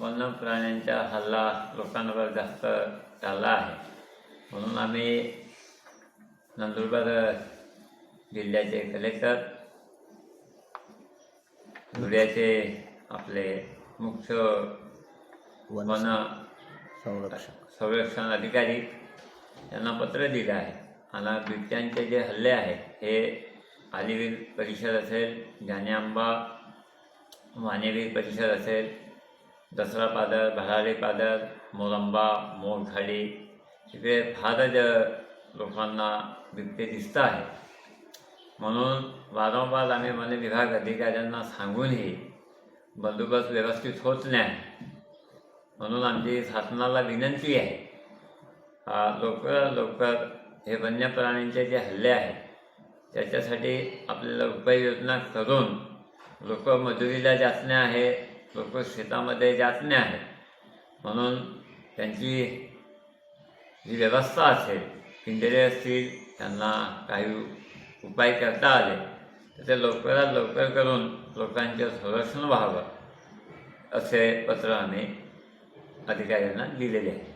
वन्य प्राण्यांचा हल्ला लोकांवर जास्त चालला आहे. म्हणून आम्ही नंदुरबार जिल्ह्याचे कलेक्टर धुळ्याचे आपले मुख्य वन वन संरक्षण अधिकारी यांना पत्र दिलं आहे. आणि बिबट्यांचे जे हल्ले आहेत हे आलिवीर परिसर असेल जानेआंबा वाणेवीर परिसर असेल दसरा पादर भरारी पादर मोरंबा मोरखाडी तिकडे फारच लोकांना बिबटे दिसत आहे म्हणून वारंवार आम्ही वन विभाग अधिकाऱ्यांना सांगूनही बंदोबस्त व्यवस्थित होत नाही. म्हणून आमची शासनाला विनंती आहे. लवकर लवकर हे वन्य प्राण्यांचे जे हल्ले आहेत त्याच्यासाठी आपल्याला उपाययोजना करून लोक मजुरीला जात आहे लोक शेतामध्ये जात नाही आहेत. म्हणून त्यांची जी व्यवस्था असेल पिंजरे असतील त्यांना काही उपाय करता आले तर ते लवकरात लवकर करून लोकांचं संरक्षण व्हावं असे पत्र आम्ही अधिकाऱ्यांना दिलेले आहे